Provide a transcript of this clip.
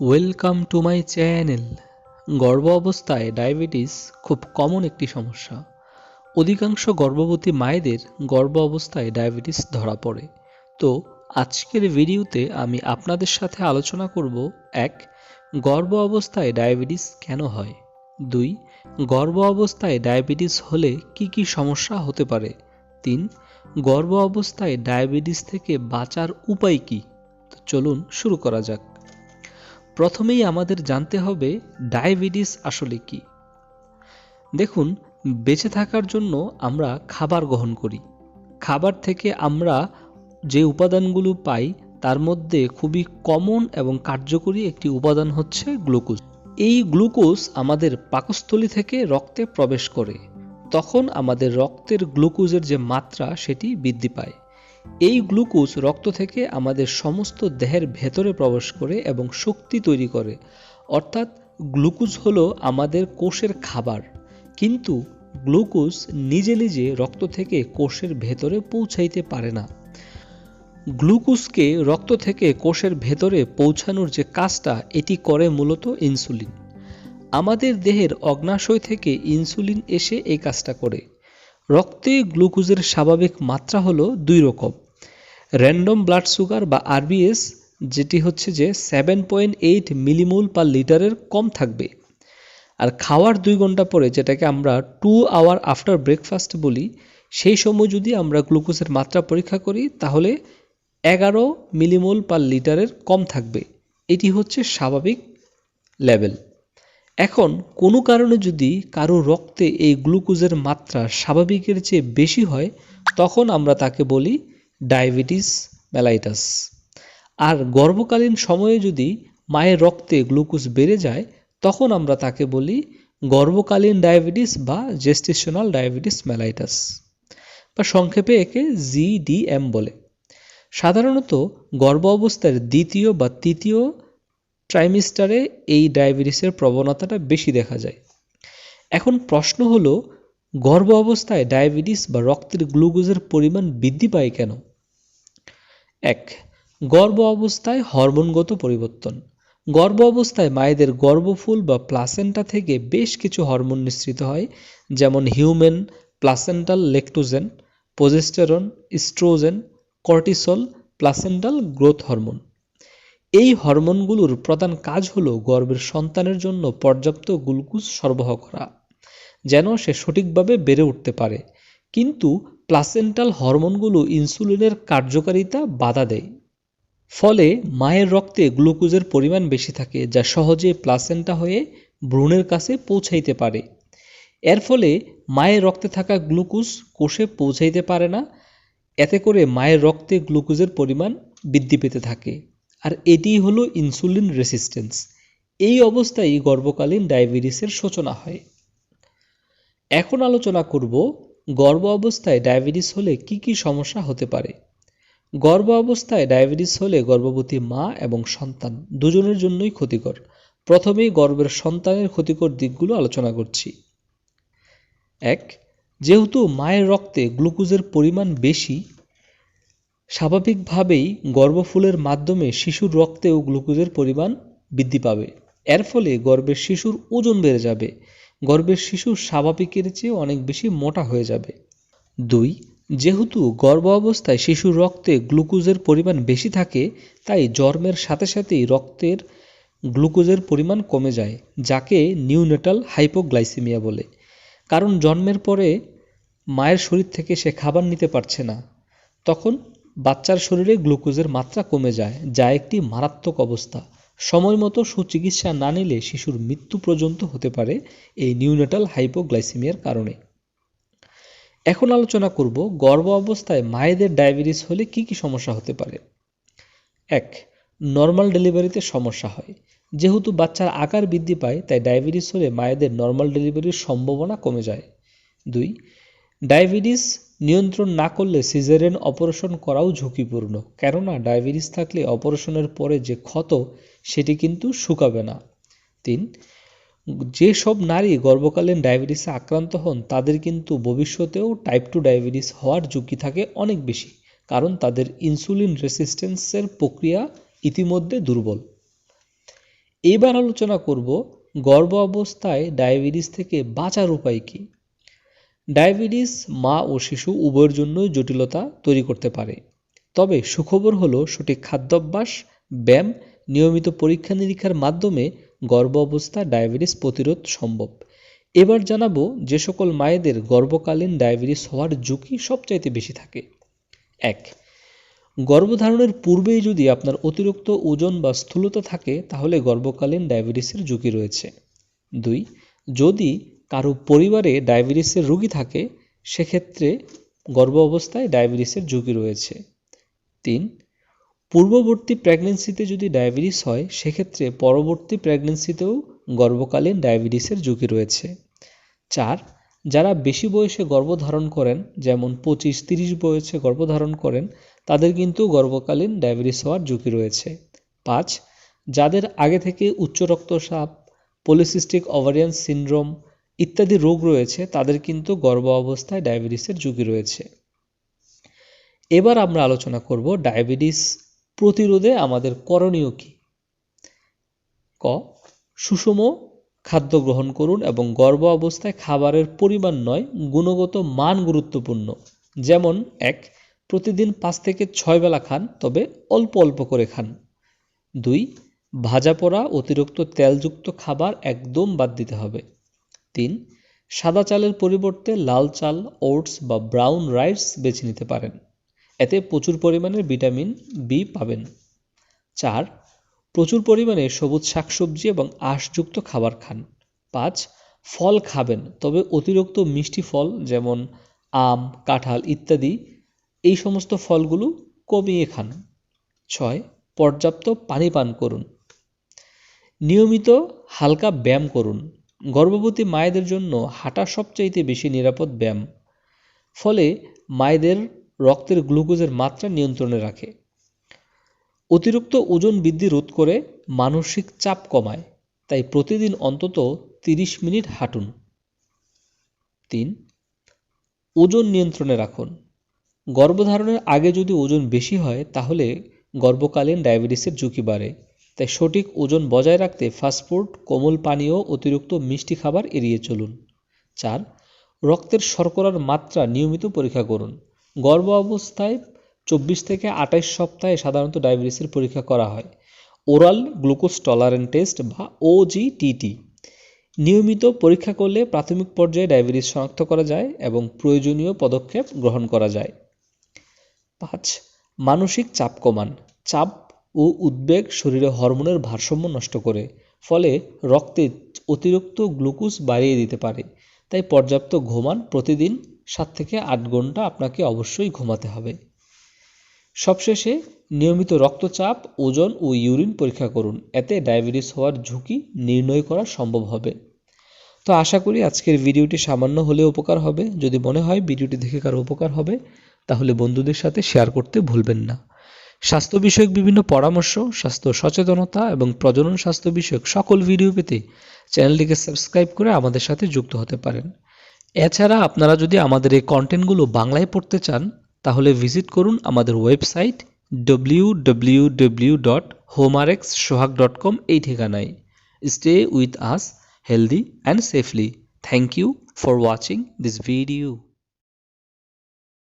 Welcome to my channel গর্ভ অবস্থায় diabetes খুব কমন একটি সমস্যা। অধিকাংশ গর্ভবতী মায়েদের গর্ভ অবস্থায় ডায়াবেটিস ধরা পড়ে। তো আজকের ভিডিওতে আমি আপনাদের সাথে আলোচনা করব, এক, গর্ভ অবস্থায় ডায়াবেটিস কেন হয়? দুই, গর্ভ অবস্থায় ডায়াবেটিস হলে কি কি সমস্যা হতে পারে? তিন, গর্ভ অবস্থায় ডায়াবেটিস থেকে বাঁচার উপায় কি? চলুন শুরু করা যাক। প্রথমেই আমাদের জানতে হবে ডায়াবেটিস আসলে কি। দেখুন, বেঁচে থাকার জন্য আমরা খাবার গ্রহণ করি। খাবার থেকে আমরা যে উপাদানগুলো পাই, তার মধ্যে খুবই কমন এবং কার্যকরী একটি উপাদান হচ্ছে গ্লুকোজ। এই গ্লুকোজ আমাদের পাকস্থলী থেকে রক্তে প্রবেশ করে। তখন আমাদের রক্তের গ্লুকোজের যে মাত্রা, সেটি বৃদ্ধি পায়। এই গ্লুকোজ রক্ত থেকে আমাদের সমস্ত দেহের ভেতরে প্রবেশ করে এবং শক্তি তৈরি করে। অর্থাৎ গ্লুকোজ হলো আমাদের কোষের খাবার। কিন্তু গ্লুকোজ নিজে নিজে রক্ত থেকে কোষের ভেতরে পৌঁছাইতে পারে না। গ্লুকোজকে রক্ত থেকে কোষের ভেতরে পৌঁছানোর যে কাজটা, এটি করে মূলত ইনসুলিন। আমাদের দেহের অগ্নাশয় থেকে ইনসুলিন এসে এই কাজটা করে। রক্তে গ্লুকোজের স্বাভাবিক মাত্রা হলো দুই রকম, র্যান্ডম ব্লাড সুগার বা আরবিএস, যেটি হচ্ছে যে seven point eight millimole per লিটারের কম থাকবে, আর খাওয়ার দুই ঘণ্টা পরে যেটাকে আমরা টু আওয়ার আফটার ব্রেকফাস্ট বলি, সেই সময় যদি আমরা গ্লুকোজের মাত্রা পরীক্ষা করি, তাহলে এগারো মিলিমোল পার লিটারের কম থাকবে, এটি হচ্ছে স্বাভাবিক লেভেল এখন কোনো কারণে যদি কারও রক্তে এই গ্লুকোজের মাত্রা স্বাভাবিকের চেয়ে বেশি হয়, তখন আমরা তাকে বলি ডায়াবেটিস মেলাইটাস। আর গর্ভকালীন সময়ে যদি মায়ের রক্তে গ্লুকোজ বেড়ে যায়, তখন আমরা তাকে বলি গর্ভকালীন ডায়াবেটিস বা জেস্টেশনাল ডায়াবেটিস মেলাইটাস। বা সংক্ষেপে একে জিডিএম বলে। সাধারণত গর্ভ অবস্থার দ্বিতীয় বা তৃতীয় ট্রাইমিস্টারে এই ডায়াবেটিসের প্রবণতাটা বেশি দেখা যায়। এখন প্রশ্ন হলো, গর্ভ অবস্থায় ডায়াবেটিস বা রক্তের গ্লুকোজের পরিমাণ বৃদ্ধি পায় কেন? এক, গর্ভ অবস্থায় হরমোনগত পরিবর্তন। গর্ভ অবস্থায় মায়েদের গর্ভফুল বা প্লাসেন্টা থেকে বেশ কিছু হরমোন নিঃসৃত হয়, যেমন human placental lactogen progesterone oestrogen cortisol placental growth hormone এই হরমোনগুলোর প্রধান কাজ হলো গর্ভের সন্তানের জন্য পর্যাপ্ত গ্লুকোজ সরবরাহ করা, যেন সে সঠিকভাবে বেড়ে উঠতে পারে। কিন্তু প্লাসেন্টাল হরমোনগুলো ইনসুলিনের কার্যকারিতা বাধা দেয়। ফলে মায়ের রক্তে গ্লুকোজের পরিমাণ বেশি থাকে, যা সহজে প্লাসেন্টা হয়ে ভ্রূণের কাছে পৌঁছাইতে পারে। এর ফলে মায়ের রক্তে থাকা গ্লুকোজ কোষে পৌঁছাইতে পারে না, এতে করে মায়ের রক্তে গ্লুকোজের পরিমাণ বৃদ্ধি পেতে থাকে। আর এটিই হলো ইনসুলিন রেসিস্ট্যান্স এই অবস্থায় গর্ভকালীন ডায়াবেটিসের সূচনা হয়। এখন আলোচনা করব গর্ভ অবস্থায় ডায়াবেটিস হলে কি কি সমস্যা হতে পারে। গর্ভ অবস্থায় ডায়াবেটিস হলে গর্ভবতী মা এবং সন্তান দুজনের জন্যই ক্ষতিকর। প্রথমেই গর্ভের সন্তানের ক্ষতিকর দিকগুলো আলোচনা করছি। এক, যেহেতু মায়ের রক্তে গ্লুকোজের পরিমাণ বেশি স্বাভাবিকভাবেই গর্ভফুলের মাধ্যমে শিশুর রক্তেও গ্লুকোজের পরিমাণ বৃদ্ধি পাবে। এর ফলে গর্ভের শিশুর ওজন বেড়ে যাবে। গর্ভের শিশু স্বাভাবিকের চেয়ে অনেক বেশি মোটা হয়ে যাবে। দুই, যেহেতু গর্ভ অবস্থায় শিশুর রক্তে গ্লুকোজের পরিমাণ বেশি থাকে, তাই জন্মের সাথে সাথেই রক্তের গ্লুকোজের পরিমাণ কমে যায়, যাকে নিউনেটাল হাইপোগ্লাইসিমিয়া বলে। কারণ জন্মের পরে মায়ের শরীর থেকে সে খাবার নিতে পারছে না। তখন বাচ্চার শরীরে গ্লুকোজের মাত্রা কমে যায়, যা একটি মারাত্মক অবস্থা। সময় মতো সুচিকিৎসা না নিলে শিশুর মৃত্যু পর্যন্ত হতে পারে এই নিউনেটাল হাইপোগ্লাইসিমিয়ার কারণে। এখন আলোচনা করব, গর্ভ অবস্থায় মায়েদের ডায়াবেটিস হলে কি কি সমস্যা হতে পারে। এক, নর্মাল ডেলিভারিতে সমস্যা হয়। যেহেতু বাচ্চার আকার বৃদ্ধি পায়, তাই ডায়াবেটিস হলে মায়েদের নর্মাল ডেলিভারির সম্ভাবনা কমে যায়। দুই, ডায়াবেটিস নিয়ন্ত্রণ না করলে সিজারেন অপারেশন করাও ঝুঁকিপূর্ণ। কেননা, ডায়াবেটিস থাকলে অপারেশনের পরে যে ক্ষত, সেটি কিন্তু শুকাবে না। তিন যেসব নারী গর্ভকালীন ডায়াবেটিসে আক্রান্ত হন, তাদের কিন্তু ভবিষ্যতেও টাইপ টু ডায়াবেটিস হওয়ার ঝুঁকি থাকে অনেক বেশি, কারণ তাদের ইনসুলিন রেসিস্ট্যান্সের প্রক্রিয়া ইতিমধ্যে দুর্বল। এবার আলোচনা করব গর্ভ অবস্থায় ডায়াবেটিস থেকে বাঁচার উপায় কী? ডায়াবেটিস মা ও শিশু উভয়ের জন্য জটিলতা তৈরি করতে পারে। তবে সুখবর হলো সঠিক খাদ্যাভ্যাস, ব্যায়াম, নিয়মিত পরীক্ষা নিরীক্ষার মাধ্যমে গর্ভ অবস্থা ডায়াবেটিস প্রতিরোধ সম্ভব। এবার জানাব যে সকল মায়েদের গর্ভকালীন ডায়াবেটিস হওয়ার ঝুঁকি সবচাইতে বেশি থাকে। এক, গর্ভধারণের পূর্বেই যদি আপনার অতিরিক্ত ওজন বা স্থূলতা থাকে, তাহলে গর্ভকালীন ডায়াবেটিসের ঝুঁকি রয়েছে। দুই, যদি কারও পরিবারে ডায়াবেটিসের রোগী থাকে, সেক্ষেত্রে গর্ভ অবস্থায় ডায়াবেটিসের ঝুঁকি রয়েছে। তিন, পূর্ববর্তী প্রেগনেন্সিতে যদি ডায়াবেটিস হয়, সেক্ষেত্রে পরবর্তী প্রেগনেন্সিতেও গর্ভকালীন ডায়াবেটিসের ঝুঁকি রয়েছে। চার, যারা বেশি বয়সে গর্ভধারণ করেন, যেমন পঁচিশ, তিরিশ বয়সে গর্ভধারণ করেন, তাদের কিন্তু গর্ভকালীন ডায়াবেটিস হওয়ার ঝুঁকি রয়েছে। পাঁচ, যাদের আগে থেকে উচ্চ রক্তচাপ পলিসিস্টিক ওভারিয়ান সিনড্রোম ইত্যাদি রোগ রয়েছে, তাদের কিন্তু গর্ভ অবস্থায় ডায়াবেটিসের ঝুঁকি রয়েছে। এবার আমরা আলোচনা করব ডায়াবেটিস প্রতিরোধে আমাদের করণীয় কী? ক, সুষম খাদ্য গ্রহণ করুন এবং গর্ভ অবস্থায় খাবারের পরিমাণ নয়, গুণগত মান গুরুত্বপূর্ণ। যেমন, এক, প্রতিদিন পাঁচ থেকে ছয় বেলা খান, তবে অল্প অল্প করে খান। দুই, ভাজা পোড়া অতিরিক্ত তেলযুক্ত খাবার একদম বাদ দিতে হবে। তিন, সাদা চালের পরিবর্তে লাল চাল, ওটস বা ব্রাউন রাইস বেছে নিতে পারেন। এতে প্রচুর পরিমাণে ভিটামিন বি পাবেন। চার, প্রচুর পরিমাণে সবুজ শাকসবজি এবং আঁশযুক্ত খাবার খান। পাঁচ, ফল খাবেন, তবে অতিরিক্ত মিষ্টি ফল যেমন আম, কাঁঠাল ইত্যাদি, এই সমস্ত ফলগুলো কমিয়ে খান। ছয়, পর্যাপ্ত পানি পান করুন। নিয়মিত হালকা ব্যায়াম করুন। গর্ভবতী মায়েদের জন্য হাঁটা সবচাইতে বেশি নিরাপদ ব্যায়াম। ফলে মায়েদের রক্তের গ্লুকোজের মাত্রা নিয়ন্ত্রণে রাখে। অতিরিক্ত ওজন বৃদ্ধি রোধ করে মানসিক চাপ কমায়। তাই প্রতিদিন অন্তত তিরিশ মিনিট হাঁটুন। তিন, ওজন নিয়ন্ত্রণে রাখুন। গর্ভধারণের আগে যদি ওজন বেশি হয়, তাহলে গর্ভকালীন ডায়াবেটিসের ঝুঁকি বাড়ে। তাই সঠিক ওজন বজায় রাখতে ফাস্টফুড কোমল পানীয়, অতিরিক্ত মিষ্টি খাবার এড়িয়ে চলুন। চার, রক্তের শর্করার মাত্রা নিয়মিত পরীক্ষা করুন। গর্ভ অবস্থায় চব্বিশ থেকে আঠাইশ সপ্তাহে সাধারণত ডায়াবেটিসের পরীক্ষা করা হয়। ওরাল গ্লুকোজ টলারেন্ট টেস্ট বা ওজিটিটি নিয়মিত পরীক্ষা করলে প্রাথমিক পর্যায়ে ডায়াবেটিস শনাক্ত করা যায় এবং প্রয়োজনীয় পদক্ষেপ গ্রহণ করা যায়। পাঁচ, মানসিক চাপ কমান। চাপ ও উদ্বেগ শরীরে হরমোনের ভারসাম্য নষ্ট করে, ফলে রক্তে অতিরিক্ত গ্লুকোজ বাড়িয়ে দিতে পারে। তাই পর্যাপ্ত ঘুমান প্রতিদিন সাত থেকে আট ঘণ্টা আপনাকে অবশ্যই ঘুমাতে হবে। সবশেষে নিয়মিত রক্তচাপ, ওজন ও ইউরিন পরীক্ষা করুন। এতে ডায়াবেটিস হওয়ার ঝুঁকি নির্ণয় করা সম্ভব হবে। তো আশা করি আজকের ভিডিওটি সামান্য হলেও উপকার হবে। যদি মনে হয় ভিডিওটি দেখে কারও উপকার হবে, তাহলে বন্ধুদের সাথে শেয়ার করতে ভুলবেন না। স্বাস্থ্য বিষয়ক বিভিন্ন পরামর্শ, স্বাস্থ্য সচেতনতা এবং প্রজনন স্বাস্থ্য বিষয়ক সকল ভিডিও পেতে চ্যানেলটিকে সাবস্ক্রাইব করে আমাদের সাথে যুক্ত হতে পারেন। এছাড়া আপনারা যদি আমাদের এই কন্টেন্টগুলো বাংলায় পড়তে চান, তাহলে ভিজিট করুন আমাদের website W W W dot Sohag dot com এই ঠিকানায়। Stay with us healthy and safely thank you for watching this video.